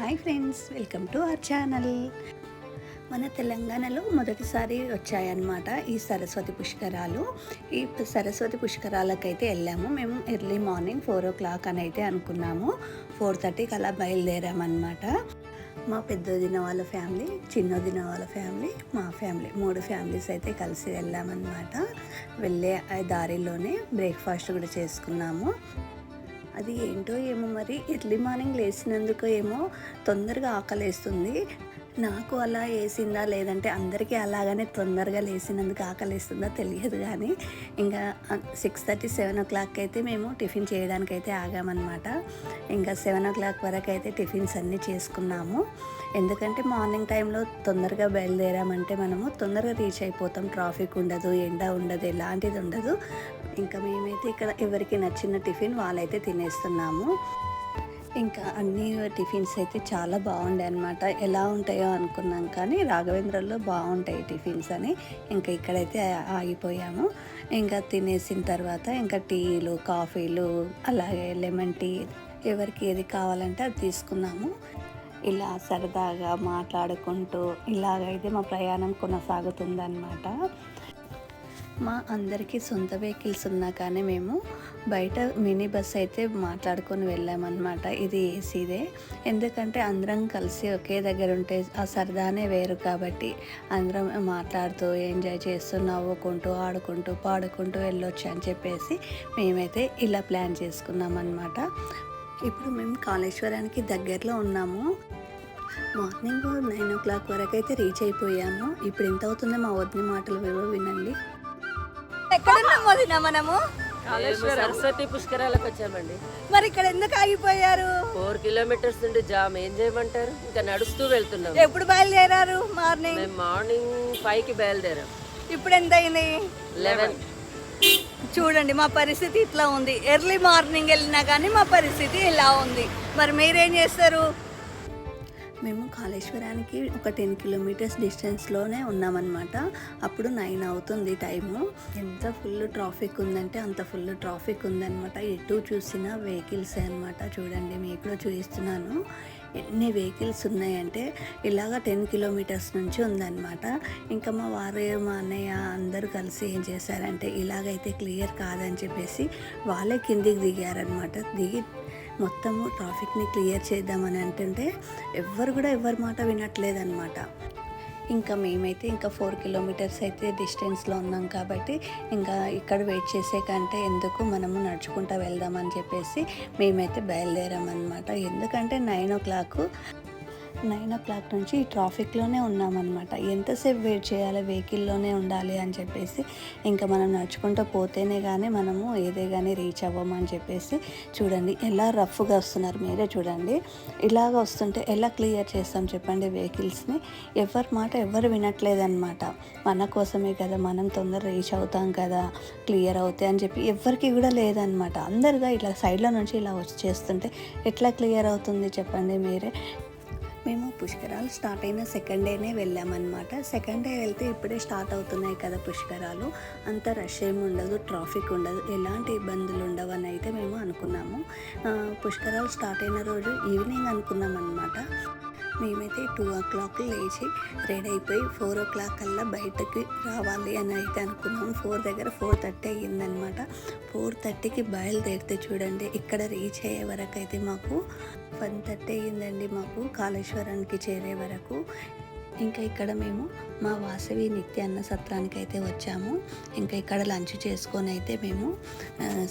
Hi friends welcome to our channel. మన తెలంగాణలో మొదటిసారి వచ్చాయన్నమాట ఈ సరస్వతి పుష్కరాలు. ఈ సరస్వతి పుష్కరాలకైతే వెళ్ళాము. మేము early morning four o'clock అని అయితే అనుకున్నాము. ఫోర్ థర్టీకి అలా బయలుదేరామన్నమాట. మా పెద్దదిన వాళ్ళ ఫ్యామిలీ చిన్నదిన వాళ్ళ ఫ్యామిలీ మా ఫ్యామిలీ మూడు ఫ్యామిలీస్ అయితే కలిసి వెళ్ళామన్నమాట. వెళ్ళే ఆ దారిలోనే బ్రేక్ఫాస్ట్ కూడా చేసుకున్నాము. అది ఏంటో ఏమో మరి ఎర్లీ మార్నింగ్ లేచినందుకు ఏమో తొందరగా ఆకలేస్తుంది. నాకు అలా వేసిందా లేదంటే అందరికీ అలాగనే తొందరగా లేచినందుకు ఆకలిస్తుందా తెలియదు కానీ ఇంకా six thirty seven o'clock అయితే మేము టిఫిన్ చేయడానికి అయితే ఆగామన్నమాట. ఇంకా సెవెన్ ఓ క్లాక్ వరకు అయితే టిఫిన్స్ అన్నీ చేసుకున్నాము. ఎందుకంటే మార్నింగ్ టైంలో తొందరగా బయలుదేరామంటే మనము తొందరగా రీచ్ అయిపోతాం. ట్రాఫిక్ ఉండదు ఎండ ఉండదు ఎలాంటిది ఉండదు. ఇంకా మేమైతే ఇక్కడ ఎవరికి నచ్చిన టిఫిన్ వాళ్ళైతే తినేస్తున్నాము. ఇంకా అన్ని టిఫిన్స్ అయితే చాలా బాగుండే అనమాట ఎలా ఉంటాయో అనుకున్నాం కానీ రాఘవేంద్రలో బాగుంటాయి టిఫిన్స్ అని ఇంకా ఇక్కడైతే ఆగిపోయాము. ఇంకా తినేసిన తర్వాత ఇంకా టీలు కాఫీలు అలాగే లెమన్ టీ ఎవరికి ఏది కావాలంటే అది తీసుకున్నాము. ఇలా సరదాగా మాట్లాడుకుంటూ ఇలాగైతే మా ప్రయాణం కొనసాగుతుందన్నమాట. మా అందరికీ సొంత వెహికల్స్ ఉన్నా కానీ మేము బయట మినీ బస్ అయితే మాట్లాడుకొని వెళ్ళామన్నమాట. ఇది ఏసీదే. ఎందుకంటే అందరం కలిసి ఒకే దగ్గర ఉంటే ఆ సరదానే వేరు కాబట్టి అందరం మాట్లాడుతూ ఎంజాయ్ చేస్తూ నవ్వుకుంటూ ఆడుకుంటూ పాడుకుంటూ వెళ్ళొచ్చు అని చెప్పేసి మేమైతే ఇలా ప్లాన్ చేసుకున్నాం అనమాట ఇప్పుడు మేము కాళేశ్వరానికి దగ్గరలో ఉన్నాము. మార్నింగ్ నైన్ ఓ క్లాక్ వరకు అయితే రీచ్ అయిపోయాము. ఇప్పుడు ఎంత అవుతుందో మా వదిన మాటలు వివో వినండి. ఎక్కడున్నాం వదిన మనము? సరస్వతి పుష్కరాలకు వచ్చామండి. మరి ఇక్కడ ఎందుకు ఆగిపోయారు? ఫోర్ కిలోమీటర్స్ నుండి జామ్. ఏం చేయమంటారు? ఇంకా నడుస్తూ వెళ్తున్నాం. ఎప్పుడు బయలుదేరారు మార్నింగ్? మార్నింగ్ ఫైవ్కి బయలుదేరాం. ఇప్పుడు ఎంత అయింది లెవెన్. చూడండి మా పరిస్థితి ఇట్లా ఉంది. ఎర్లీ మార్నింగ్ వెళ్ళినా కానీ మా పరిస్థితి ఇలా ఉంది. మరి మీరేం చేస్తారు? మేము కాళేశ్వరానికి ఒక టెన్ కిలోమీటర్స్ డిస్టెన్స్లోనే ఉన్నామన్నమాట. అప్పుడు నైన్ అవుతుంది టైము. ఎంత ఫుల్ ట్రాఫిక్ ఉందంటే అంత ఫుల్ ట్రాఫిక్ ఉందన్నమాట. ఎటు చూసినా వెహికల్స్ అనమాట చూడండి మీకు కూడా చూపిస్తున్నాను. ఎన్ని వెహికల్స్ ఉన్నాయంటే ఇలాగ టెన్ కిలోమీటర్స్ నుంచి ఉందన్నమాట. ఇంకా మా వారు మా అన్నయ్య అందరూ కలిసి ఏం చేశారంటే ఇలాగైతే క్లియర్ కాదని చెప్పేసి వాళ్ళే కిందికి దిగారనమాట దిగి మొత్తము ట్రాఫిక్ని క్లియర్ చేద్దామని అంటుంటే ఎవ్వరు కూడా ఎవరి మాట వినట్లేదన్నమాట. ఇంకా మేమైతే ఇంకా ఫోర్ కిలోమీటర్స్ అయితే డిస్టెన్స్లో ఉన్నాం కాబట్టి ఇంకా ఇక్కడ వెయిట్ చేసే కంటే ఎందుకు మనము నడుచుకుంటూ వెళ్దామని చెప్పేసి మేమైతే బయలుదేరామన్నమాట. ఎందుకంటే nine o'clock nine o'clock నుంచి ఈ ట్రాఫిక్లోనే ఉన్నామన్నమాట. ఎంతసేపు వెయిట్ చేయాలి? వెహికల్లోనే ఉండాలి అని చెప్పేసి ఇంకా మనం నడుచుకుంటూ పోతేనే కానీ మనము ఏదే కానీ రీచ్ అవ్వమని చెప్పేసి చూడండి. ఎలా రఫ్గా వస్తున్నారు మీరే చూడండి. ఇలాగ వస్తుంటే ఎలా క్లియర్ చేస్తాం చెప్పండి వెహికల్స్ని? ఎవరి మాట ఎవరు వినట్లేదన్నమాట. మన కోసమే కదా మనం తొందర రీచ్ అవుతాం కదా క్లియర్ అవుతాయి అని చెప్పి ఎవరికి కూడా లేదనమాట అందరుగా ఇలా సైడ్లో నుంచి ఇలా వచ్చి చేస్తుంటే ఎట్లా క్లియర్ అవుతుంది చెప్పండి మీరే. మేము పుష్కరాలు స్టార్ట్ అయిన సెకండ్ డేనే వెళ్ళామన్నమాట. సెకండ్ డే వెళ్తే ఇప్పుడే స్టార్ట్ అవుతున్నాయి కదా పుష్కరాలు. అంత రష్ ఏమి ఉండదు ట్రాఫిక్ ఉండదు ఎలాంటి ఇబ్బందులు ఉండవు అని అయితే మేము అనుకున్నాము. పుష్కరాలు స్టార్ట్ అయిన రోజు ఈవినింగ్ అనుకున్నాం అనమాట మేమైతే టూ ఓ క్లాక్ లేచి రెడీ అయిపోయి ఫోర్ ఓ క్లాక్ కల్లా బయటకి రావాలి అని అయితే అనుకున్నాము. ఫోర్ దగ్గర ఫోర్ థర్టీ అయ్యిందనమాట ఫోర్ థర్టీకి బయలుదేరితే చూడండి ఇక్కడ రీచ్ అయ్యే వరకు అయితే మాకు వన్ థర్టీ అయ్యిందండి మాకు కాళేశ్వరానికి చేరే వరకు. ఇంకా ఇక్కడ మేము మా వాసవి నిత్యాన్న సత్రానికి అయితే వచ్చాము. ఇంకా ఇక్కడ లంచ్ చేసుకొని అయితే మేము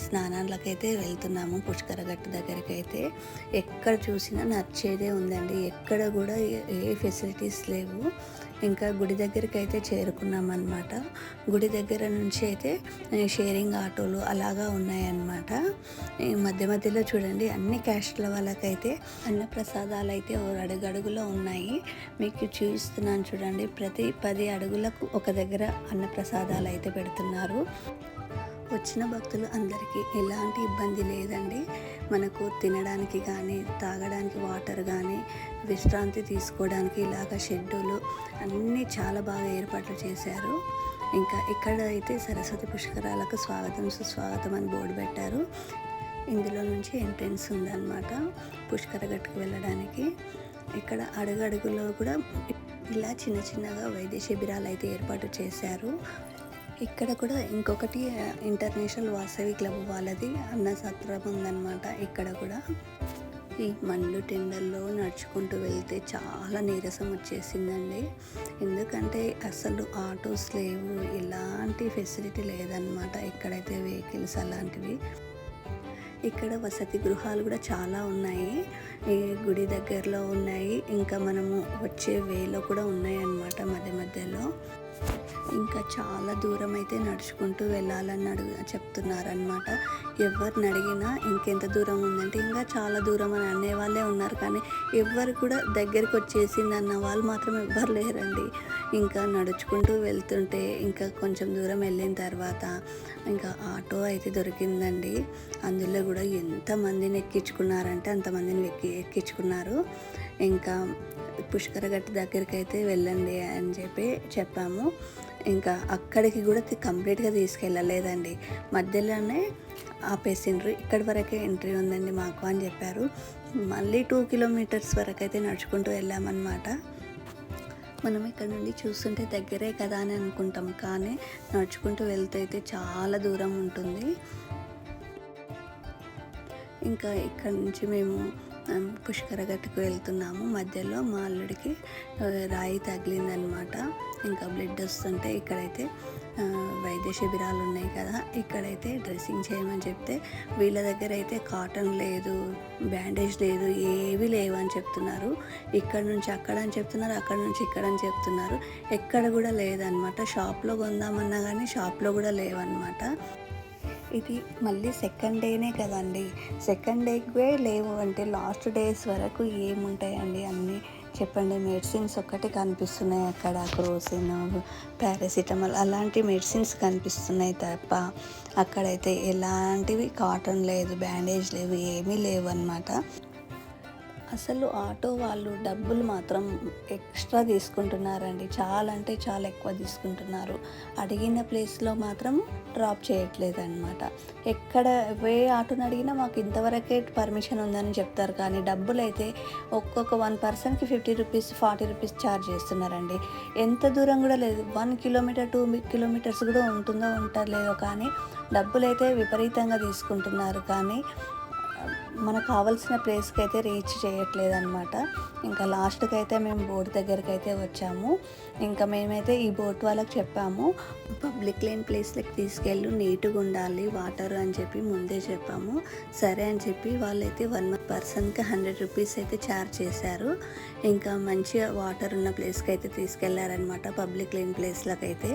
స్నానాలకైతే వెళ్తున్నాము పుష్కరగట్టు దగ్గరికి అయితే ఎక్కడ చూసినా నచ్చేదే ఉందండి. ఎక్కడ కూడా ఏ ఫెసిలిటీస్ లేవు. ఇంకా గుడి దగ్గరికి అయితే చేరుకున్నాం అనమాట గుడి దగ్గర నుంచి అయితే షేరింగ్ ఆటోలు అలాగా ఉన్నాయన్నమాట. ఈ మధ్య మధ్యలో చూడండి అన్ని క్యాస్ట్ల వాళ్ళకైతే అన్న ప్రసాదాలు అయితే ఓ అడుగడుగులో ఉన్నాయి. మీకు చూపిస్తున్నాను చూడండి ప్రతి పది అడుగులకు ఒక దగ్గర అన్న ప్రసాదాలు అయితే పెడుతున్నారు. వచ్చిన భక్తులు అందరికీ ఎలాంటి ఇబ్బంది లేదండి. మనకు తినడానికి కానీ తాగడానికి వాటర్ కానీ విశ్రాంతి తీసుకోవడానికి ఇలాగ షెడ్యూలు అన్నీ చాలా బాగా ఏర్పాట్లు చేశారు. ఇంకా ఇక్కడ అయితే సరస్వతి పుష్కరాలకు స్వాగతం సుస్వాగతం అని బోర్డు పెట్టారు. ఇందులో నుంచి ఎంట్రెన్స్ ఉందన్నమాట పుష్కర గట్టుకు వెళ్ళడానికి. ఇక్కడ అడుగడుగులో కూడా ఇలా చిన్న చిన్నగా వైద్య శిబిరాలు అయితే ఏర్పాటు చేశారు. ఇక్కడ కూడా ఇంకొకటి ఇంటర్నేషనల్ వాసవి క్లబ్ వాళ్ళది అన్న సత్రం ఉందన్నమాట. ఇక్కడ కూడా ఈ మండు టెండర్లో నడుచుకుంటూ వెళ్తే చాలా నీరసం వచ్చేసిందండి. ఎందుకంటే అసలు ఆటోస్ లేవు ఎలాంటి ఫెసిలిటీ లేదన్నమాట ఎక్కడైతే వెహికల్స్ అలాంటివి. ఇక్కడ వసతి గృహాలు కూడా చాలా ఉన్నాయి. ఈ గుడి దగ్గరలో ఉన్నాయి. ఇంకా మనము వచ్చే వేలో కూడా ఉన్నాయి అన్నమాట మధ్య మధ్యలో. ఇంకా చాలా దూరం అయితే నడుచుకుంటూ వెళ్ళాలని అడుగు చెప్తున్నారనమాట ఎవరిని అడిగినా ఇంకెంత దూరం ఉందంటే ఇంకా చాలా దూరం అని అనేవాళ్ళే ఉన్నారు. కానీ ఎవ్వరు కూడా దగ్గరికి వచ్చేసింది అన్న వాళ్ళు మాత్రం ఎవ్వరు లేరండి. ఇంకా నడుచుకుంటూ వెళ్తుంటే ఇంకా కొంచెం దూరం వెళ్ళిన తర్వాత ఇంకా ఆటో అయితే దొరికిందండి. అందులో కూడా ఎంతమందిని ఎక్కించుకున్నారంటే అంతమందిని ఎక్కి ఎక్కించుకున్నారు. ఇంకా పుష్కర గట్టి దగ్గరికి అయితే వెళ్ళండి అని చెప్పి చెప్పాము. ఇంకా అక్కడికి కూడా కంప్లీట్గా తీసుకెళ్ళలేదండి. మధ్యలోనే ఆపేసిండ్రు. ఇక్కడి వరకే ఎంట్రీ ఉందండి మాకు అని చెప్పారు. మళ్ళీ టూ కిలోమీటర్స్ వరకు అయితే నడుచుకుంటూ వెళ్ళామన్నమాట. మనం ఇక్కడ నుండి చూస్తుంటే దగ్గరే కదా అని అనుకుంటాం. కానీ నడుచుకుంటూ వెళ్తే అయితే చాలా దూరం ఉంటుంది. ఇంకా ఇక్కడ నుంచి మేము పుష్కర గట్టుకు వెళ్తున్నాము. మధ్యలో మా అల్లుడికి రాయి తగిలిందనమాట. ఇంకా బ్లడ్ వస్తుంటే ఇక్కడైతే వైద్య శిబిరాలు ఉన్నాయి కదా ఇక్కడైతే డ్రెస్సింగ్ చేయమని చెప్తే వీళ్ళ దగ్గర అయితే కాటన్ లేదు బ్యాండేజ్ లేదు ఏవి లేవు అని చెప్తున్నారు. ఇక్కడ నుంచి అక్కడ అని చెప్తున్నారు అక్కడ నుంచి ఇక్కడ అని చెప్తున్నారు. ఎక్కడ కూడా లేదనమాట. షాప్లో కొందామన్నా కానీ షాప్లో కూడా లేవన్నమాట ఇది మళ్ళీ సెకండ్ డేనే కదండి. సెకండ్ డేకే లేవు అంటే లాస్ట్ డేస్ వరకు ఏముంటాయండి అన్నీ? చెప్పండి మెడిసిన్స్ ఒక్కటే కనిపిస్తున్నాయి అక్కడ. క్రోసిన్ పారాసిటమాల్ అలాంటి మెడిసిన్స్ కనిపిస్తున్నాయి తప్ప అక్కడైతే ఎలాంటివి కాటన్ లేదు బ్యాండేజ్ లేవు ఏమీ లేవు అనమాట అసలు ఆటో వాళ్ళు డబ్బులు మాత్రం ఎక్స్ట్రా తీసుకుంటున్నారండి. చాలా అంటే చాలా ఎక్కువ తీసుకుంటున్నారు. అడిగిన ప్లేస్లో మాత్రం డ్రాప్ చేయట్లేదు అనమాట ఎక్కడ ఏ ఆటోని అడిగినా మాకు ఇంతవరకే పర్మిషన్ ఉందని చెప్తారు. కానీ డబ్బులు అయితే ఒక్కొక్క వన్ పర్సన్కి fifty rupees forty rupees charge చేస్తున్నారండి. ఎంత దూరం కూడా లేదు. వన్ కిలోమీటర్ టూ కిలోమీటర్స్ కూడా ఉంటుందో ఉంటలేదో కానీ డబ్బులు అయితే విపరీతంగా తీసుకుంటున్నారు. కానీ మనకు కావాల్సిన ప్లేస్కి అయితే రీచ్ చేయట్లేదు అనమాట ఇంకా లాస్ట్కి అయితే మేము బోట్ దగ్గరికి అయితే వచ్చాము. ఇంకా మేమైతే ఈ బోట్ వాళ్ళకి చెప్పాము పబ్లిక్ లేని ప్లేస్లకు తీసుకెళ్ళు నీట్గా ఉండాలి వాటర్ అని చెప్పి ముందే చెప్పాము. సరే అని చెప్పి వాళ్ళైతే వన్ పర్సన్కి హండ్రెడ్ రూపీస్ అయితే ఛార్జ్ చేశారు. ఇంకా మంచిగా వాటర్ ఉన్న ప్లేస్కి అయితే తీసుకెళ్ళారనమాట పబ్లిక్ లేని ప్లేస్లకు అయితే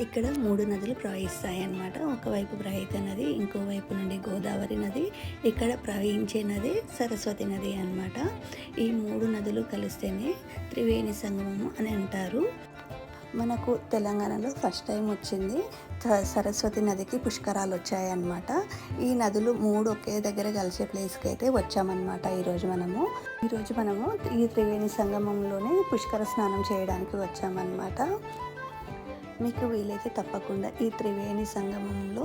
ఇక్కడ మూడు నదులు ప్రవహిస్తాయి అన్నమాట ఒకవైపు ప్రవహిత నది ఇంకోవైపు నుండి గోదావరి నది ఇక్కడ ప్రవహించే నది సరస్వతి నది అన్నమాట. ఈ మూడు నదులు కలిస్తేనే త్రివేణి సంగమము అని అంటారు. మనకు తెలంగాణలో ఫస్ట్ టైం వచ్చింది. స- సరస్వతి నదికి పుష్కరాలు వచ్చాయన్నమాట. ఈ నదులు మూడు ఒకే దగ్గర కలిసే ప్లేస్కి అయితే వచ్చామన్నమాట ఈరోజు మనము. ఈరోజు మనము ఈ త్రివేణి సంగమంలోనే పుష్కర స్నానం చేయడానికి వచ్చామన్నమాట. మీకు వీలైతే తప్పకుండా ఈ త్రివేణి సంగమంలో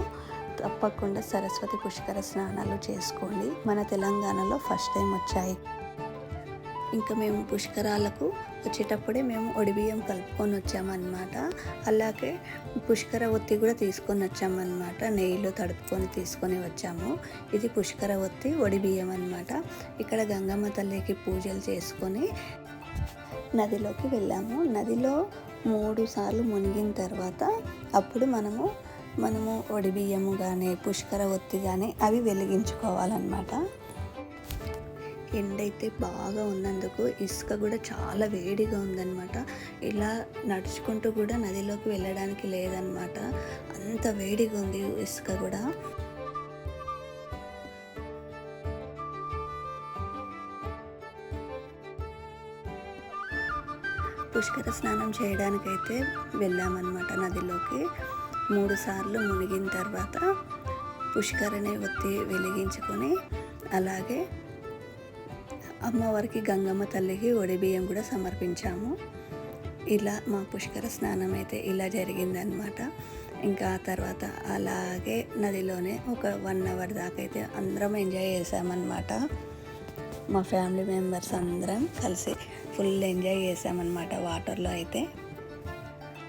తప్పకుండా సరస్వతి పుష్కర స్నానాలు చేసుకోండి. మన తెలంగాణలో ఫస్ట్ టైం వచ్చాయి. ఇంకా మేము పుష్కరాలకు వచ్చేటప్పుడే మేము ఒడిబియ్యం కలుపుకొని వచ్చామన్నమాట. అలాగే పుష్కర ఒత్తి కూడా తీసుకొని వచ్చామన్నమాట. నెయ్యిలో తడుపుకొని తీసుకొని వచ్చాము. ఇది పుష్కర ఒత్తి ఒడిబియ్యం అనమాట ఇక్కడ గంగమ్మ తల్లికి పూజలు చేసుకొని నదిలోకి వెళ్ళాము. నదిలో మూడు సార్లు మునిగిన తర్వాత అప్పుడు మనము మనము ఒడిబియ్యము కానీ పుష్కర ఒత్తి కానీ అవి వెలిగించుకోవాలన్నమాట. ఎండ అయితే బాగా ఉన్నందుకు ఇసుక కూడా చాలా వేడిగా ఉందన్నమాట. ఇలా నడుచుకుంటూ కూడా నదిలోకి వెళ్ళడానికి లేదన్నమాట. అంత వేడిగా ఉంది ఇసుక కూడా. పుష్కర స్నానం చేయడానికైతే వెళ్ళామన్నమాట నదిలోకి. మూడు సార్లు మునిగిన తర్వాత పుష్కరని ఒత్తి వెలిగించుకొని అలాగే అమ్మవారికి గంగమ్మ తల్లికి ఒడిబియ్యం కూడా సమర్పించాము. ఇలా మా పుష్కర స్నానం అయితే ఇలా జరిగిందనమాట ఇంకా ఆ తర్వాత అలాగే నదిలోనే ఒక వన్ అవర్ దాకా అయితే అందరం ఎంజాయ్ చేసామన్నమాట. మా ఫ్యామిలీ మెంబర్స్ అందరం కలిసి. ఫుల్ ఎంజాయ్ చేసామన్నమాట వాటర్లో అయితే.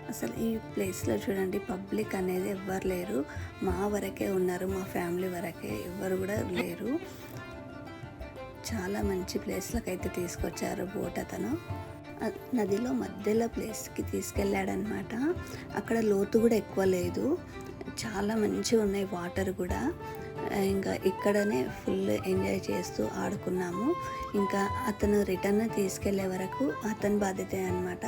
అసలు ఈ ప్లేస్లో చూడండి పబ్లిక్ అనేది ఎవ్వరు లేరు. మా వరకే ఉన్నారు మా ఫ్యామిలీ వరకే ఎవ్వరు కూడా లేరు. చాలా మంచి ప్లేస్లకు అయితే తీసుకొచ్చారు బోట్ అతను. నదిలో మధ్యలో ప్లేస్కి తీసుకెళ్ళాడనమాట అక్కడ లోతు కూడా ఎక్కువ లేదు. చాలా మంచిగా ఉన్నాయి వాటర్ కూడా. ఇంకా ఇక్కడనే ఫుల్ ఎంజాయ్ చేస్తూ ఆడుకున్నాము. ఇంకా అతను రిటర్న్ తీసుకెళ్ళే వరకు అతని బాధ్యత అనమాట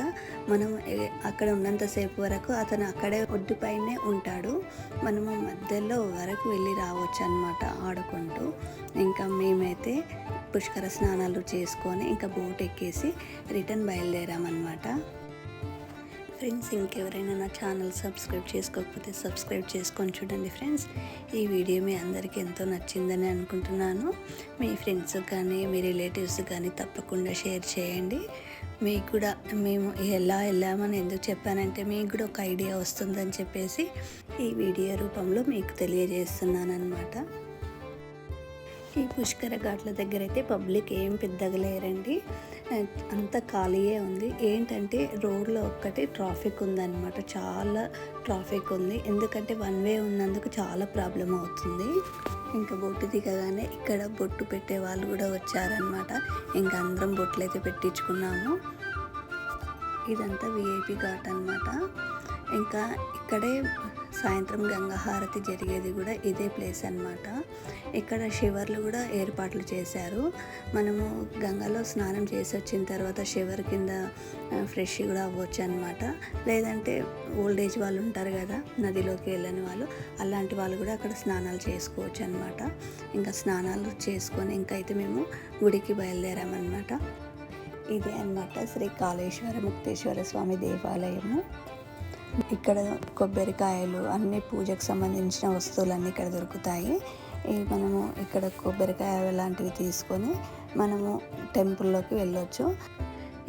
మనం అక్కడ ఉన్నంతసేపు వరకు అతను అక్కడే ఒడ్డుపైనే ఉంటాడు. మనము మధ్యలో వరకు వెళ్ళి రావచ్చు అనమాట ఆడుకుంటూ. ఇంకా మేమైతే పుష్కర స్నానాలు చేసుకొని ఇంకా బోట్ ఎక్కేసి రిటర్న్ బయలుదేరామన్నమాట. ఫ్రెండ్స్ ఇంకెవరైనా నా ఛానల్ సబ్స్క్రైబ్ చేసుకోకపోతే సబ్స్క్రైబ్ చేసుకొని చూడండి ఫ్రెండ్స్. ఈ వీడియో మీ అందరికీ ఎంతో నచ్చిందని అనుకుంటున్నాను. మీ ఫ్రెండ్స్ కానీ మీ రిలేటివ్స్ కానీ తప్పకుండా షేర్ చేయండి. మీకు కూడా మేము ఎలా వెళ్ళామని ఎందుకు చెప్పానంటే మీకు కూడా ఒక ఐడియా వస్తుందని చెప్పేసి ఈ వీడియో రూపంలో మీకు తెలియజేస్తున్నాను అనమాట ఈ పుష్కర ఘాట్ల దగ్గర అయితే పబ్లిక్ ఏం పెద్దగా లేరండి. అంత ఖాళీయే ఉంది. ఏంటంటే రోడ్లో ఒక్కటి ట్రాఫిక్ ఉందన్నమాట. చాలా ట్రాఫిక్ ఉంది. ఎందుకంటే వన్ వే ఉన్నందుకు చాలా ప్రాబ్లం అవుతుంది. ఇంకా బొట్టు దిగగానే ఇక్కడ బొట్టు పెట్టే వాళ్ళు కూడా వచ్చారనమాట ఇంకా అందరం బొట్లు అయితే పెట్టించుకున్నాము. ఇదంతా విఐపి ఘాట్ అనమాట ఇంకా ఇక్కడే సాయంత్రం గంగాహారతి జరిగేది కూడా ఇదే ప్లేస్ అన్నమాట. ఇక్కడ శివర్లు కూడా ఏర్పాట్లు చేశారు. మనము గంగలో స్నానం చేసి వచ్చిన తర్వాత శివర్ కింద ఫ్రెష్ కూడా అవ్వచ్చు అనమాట లేదంటే ఓల్డ్ ఏజ్ వాళ్ళు ఉంటారు కదా నదిలోకి వెళ్ళని వాళ్ళు అలాంటి వాళ్ళు కూడా అక్కడ స్నానాలు చేసుకోవచ్చు అనమాట ఇంకా స్నానాలు చేసుకొని ఇంకా అయితే మేము గుడికి బయలుదేరామన్నమాట. ఇదే అన్నమాట శ్రీ కాళేశ్వర ముక్తేశ్వర స్వామి దేవాలయము. ఇక్కడ కొబ్బరికాయలు అన్ని పూజకు సంబంధించిన వస్తువులన్నీ ఇక్కడ దొరుకుతాయి. ఈ మనము ఇక్కడ కొబ్బరికాయ లాంటివి తీసుకొని మనము టెంపుల్లోకి వెళ్ళొచ్చు.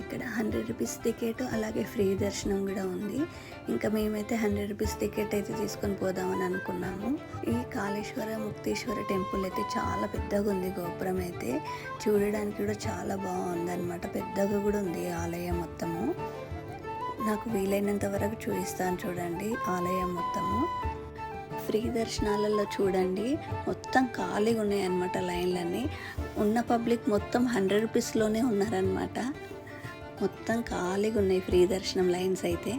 ఇక్కడ హండ్రెడ్ రూపీస్ టికెట్ అలాగే ఫ్రీ దర్శనం కూడా ఉంది. ఇంకా మేమైతే హండ్రెడ్ రూపీస్ టికెట్ అయితే తీసుకొని పోదామని అనుకున్నాము. ఈ కాళేశ్వర ముక్తేశ్వర టెంపుల్ అయితే చాలా పెద్దగా ఉంది గోపురం అయితే. చూడడానికి కూడా చాలా బాగుంది అనమాట పెద్దగా కూడా ఉంది ఆలయం మొత్తము. నాకు వీలైనంత వరకు చూపిస్తాను చూడండి ఆలయం మొత్తము. ఫ్రీ దర్శనాలలో చూడండి. మొత్తం ఖాళీగా ఉన్నాయి అన్నమాట లైన్లన్నీ. ఉన్న పబ్లిక్ మొత్తం హండ్రెడ్ రూపీస్లోనే ఉన్నారనమాట మొత్తం ఖాళీగా ఉన్నాయి ఫ్రీ దర్శనం లైన్స్ అయితే.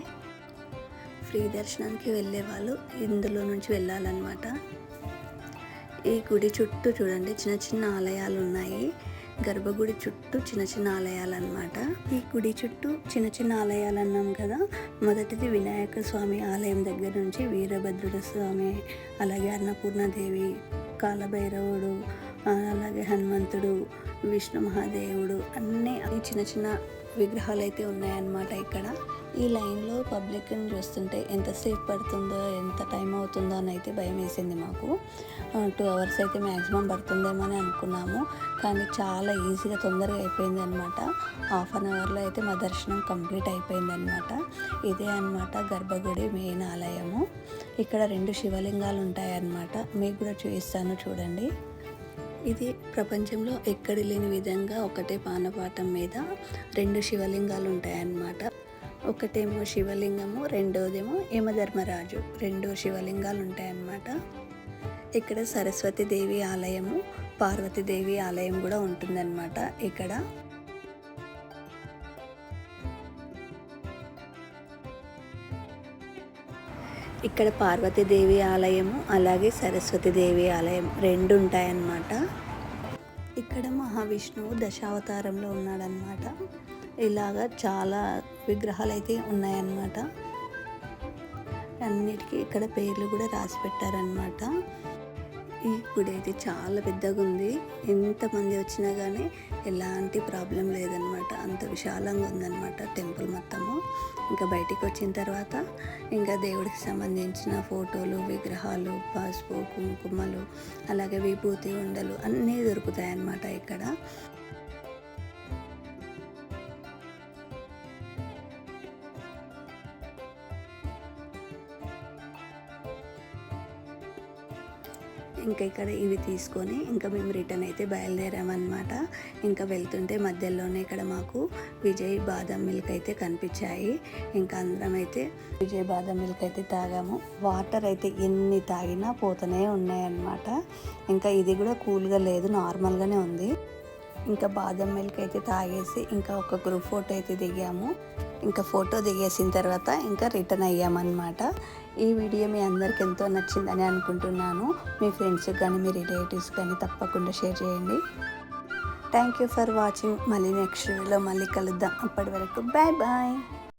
ఫ్రీ దర్శనానికి వెళ్ళే వాళ్ళు ఇందులో నుంచి వెళ్ళాలన్నమాట. ఈ గుడి చుట్టూ చూడండి చిన్న చిన్న ఆలయాలు ఉన్నాయి. గర్భగుడి చుట్టూ చిన్న చిన్న ఆలయాలు అనమాట ఈ గుడి చుట్టూ చిన్న చిన్న ఆలయాలు అన్నాం కదా మొదటిది వినాయక స్వామి ఆలయం దగ్గర నుంచి వీరభద్రుడ స్వామి అలాగే అన్నపూర్ణదేవి కాలభైరవుడు అలాగే హనుమంతుడు విష్ణు మహాదేవుడు అన్నీ చిన్న చిన్న విగ్రహాలు అయితే ఉన్నాయన్నమాట ఇక్కడ. ఈ లైన్లో పబ్లిక్ని చూస్తుంటే ఎంతసేపు పడుతుందో ఎంత టైం అవుతుందో అని అయితే భయం వేసింది మాకు. టూ అవర్స్ అయితే మ్యాక్సిమం పడుతుందేమో అని అనుకున్నాము. కానీ చాలా ఈజీగా తొందరగా అయిపోయింది అనమాట హాఫ్ అన్ అవర్లో అయితే మా దర్శనం కంప్లీట్ అయిపోయింది అనమాట ఇదే అనమాట గర్భగుడి మెయిన్ ఆలయము. ఇక్కడ రెండు శివలింగాలు ఉంటాయన్నమాట మీకు కూడా చూపిస్తాను చూడండి. ఇది ప్రపంచంలో ఎక్కడ లేని విధంగా ఒకటే పానపాఠం మీద రెండు శివలింగాలు ఉంటాయన్నమాట. ఒకటేమో శివలింగము రెండోదేమో యమధర్మరాజు. రెండు శివలింగాలు ఉంటాయన్నమాట ఇక్కడ సరస్వతి దేవి ఆలయము పార్వతీదేవి ఆలయం కూడా ఉంటుందన్నమాట ఇక్కడ. ఇక్కడ పార్వతీదేవి ఆలయము అలాగే సరస్వతీదేవి ఆలయం రెండు ఉంటాయన్నమాట ఇక్కడ మహావిష్ణువు దశావతారంలో ఉన్నాడనమాట ఇలాగా చాలా విగ్రహాలు అయితే ఉన్నాయన్నమాట. అన్నిటికీ ఇక్కడ పేర్లు కూడా రాసి పెట్టారనమాట ఈ గుడి అయితే చాలా పెద్దగా ఉంది. ఎంతమంది వచ్చినా కానీ ఎలాంటి ప్రాబ్లం లేదనమాట అంత విశాలంగా ఉందన్నమాట టెంపుల్ మొత్తము. ఇంకా బయటికి వచ్చిన తర్వాత ఇంకా దేవుడికి సంబంధించిన ఫోటోలు విగ్రహాలు పసుపు కుంకుమలు అలాగే విభూతి ఉండలు అన్నీ దొరుకుతాయి అన్నమాట ఇక్కడ. ఇంకా ఇక్కడ ఇవి తీసుకొని ఇంకా మేము రిటర్న్ అయితే బయలుదేరామన్నమాట. ఇంకా వెళ్తుంటే మధ్యలోనే ఇక్కడ మాకు విజయ్ బాదం మిల్క్ అయితే కనిపించాయి. ఇంకా అందరం అయితే విజయ్ బాదం మిల్క్ అయితే తాగాము. వాటర్ అయితే ఎన్ని తాగినా పోతూనే ఉన్నాయన్నమాట. ఇంకా ఇది కూడా కూల్గా లేదు నార్మల్గానే ఉంది. ఇంకా బాదం మిల్క్ అయితే తాగేసి ఇంకా ఒక గ్రూప్ ఫోటో అయితే దిగాము. ఇంకా ఫోటో దిగేసిన తర్వాత ఇంకా రిటర్న్ అయ్యామన్నమాట. ఈ వీడియో మీ అందరికి ఎంతో నచ్చిందని అనుకుంటున్నాను. మీ ఫ్రెండ్స్కి కానీ మీ రిలేటివ్స్ కానీ తప్పకుండా షేర్ చేయండి. థ్యాంక్ యూ ఫర్ వాచింగ్ మళ్ళీ నెక్స్ట్ వీడియోలో మళ్ళీ కలుద్దాం. అప్పటి వరకు బాయ్ బాయ్